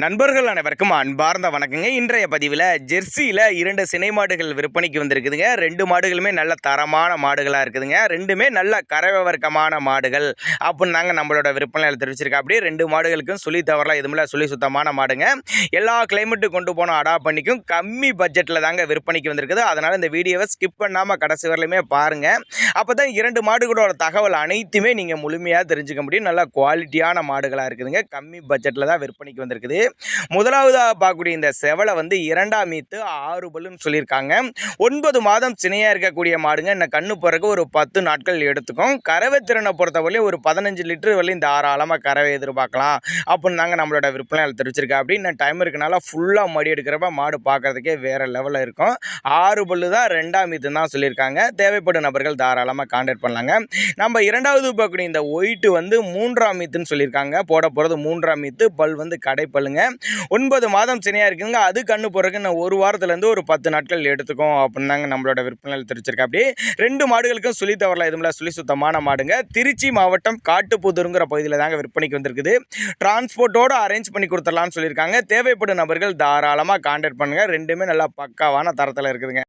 நண்பர்கள் அனைவருக்கும் அன்பார்ந்த வணக்கங்க. இன்றைய பதிவில் ஜெர்சியில் இரண்டு சினை மாடுகள் விற்பனைக்கு வந்திருக்குதுங்க. ரெண்டு மாடுகளுமே நல்ல தரமான மாடுகளாக இருக்குதுங்க. ரெண்டுமே நல்ல கரவர்க்கமான மாடுகள் அப்படின்னு நாங்கள் நம்மளோட விற்பனையில் தெரிவிச்சிருக்கா அப்படியே ரெண்டு மாடுகளுக்கும் சுழி தவறலாம் எதுவுமில்ல சொல்லி சுத்தமான மாடுங்க. எல்லா கிளைமேட்டு கொண்டு போன அடா பண்ணிக்கும். கம்மி பட்ஜெட்டில் தாங்க விற்பனைக்கு வந்திருக்குது. அதனால் இந்த வீடியோவை ஸ்கிப் பண்ணாமல் கடைசி வரலையுமே பாருங்கள் அப்போ தான் இரண்டு மாடுகளோட தகவல் அனைத்துமே நீங்கள் முழுமையாக தெரிஞ்சுக்க முடியும். நல்ல குவாலிட்டியான மாடுகளாக இருக்குதுங்க. கம்மி பட்ஜெட்டில் தான் விற்பனைக்கு வந்திருக்குது. முதலாவதாக பார்க்கக்கூடிய இந்த செவலை வந்து இரண்டாம் மீத்து ஆறு பல்லுன்னு சொல்லியிருக்காங்க. ஒன்பது மாதம் சினையாக இருக்கக்கூடிய மாடுங்க. இந்த கண்ணு பிறகு ஒரு பத்து நாட்கள் எடுத்துக்கும். கறவை திறனை பொறுத்தவரையிலும் ஒரு பதினஞ்சு லிட்டர் வரையும் தாராளமாக கறவை எதிர்பார்க்கலாம். அப்படின்னு தாங்க நம்மளோட விற்பனையாளர் தெரிவிச்சிருக்கா அப்படின்னு டைம் இருக்கனால ஃபுல்லாக மடி எடுக்கிறப்ப மாடு பார்க்கறதுக்கே வேறு லெவலில் இருக்கும். ஆறு பல்லு தான் ரெண்டாம் மீது தான் சொல்லியிருக்காங்க. தேவைப்படும் நபர்கள் தாராளமாக கான்டாக்ட் பண்ணலாங்க. நம்ம இரண்டாவது பார்க்கக்கூடிய இந்த ஒயிட்டு வந்து மூன்றாம் மீத்துன்னு சொல்லியிருக்காங்க. போட போகிறது மூன்றாம் மீத்து பல் வந்து கடைப்பல்லுங்க ஒன்பது மாதம் சினையாக இருக்குதுங்க. அது கண்ணு போகிறதுக்கு இன்னும் ஒரு வாரத்துலேருந்து ஒரு பத்து நாட்கள் எடுத்துக்கும் அப்படின்னாங்க நம்மளோட விற்பனையில் தெரிவிச்சிருக்கா அப்படி ரெண்டு மாடுகளுக்கும் சுழி தவறல எதுவுமில்ல சுழி சுத்தமான மாடுங்க. திருச்சி மாவட்டம் காட்டுப்புதூருங்கிற பகுதியில் தாங்க விற்பனைக்கு வந்திருக்குது. டிரான்ஸ்போர்ட்டோடு அரேஞ்ச் பண்ணி கொடுத்துடலாம்னு சொல்லியிருக்காங்க. தேவைப்படும் நபர்கள் தாராளமாக கான்டாக்ட் பண்ணுங்கள் ரெண்டுமே நல்லா பக்காவான தரத்தில் இருக்குதுங்க.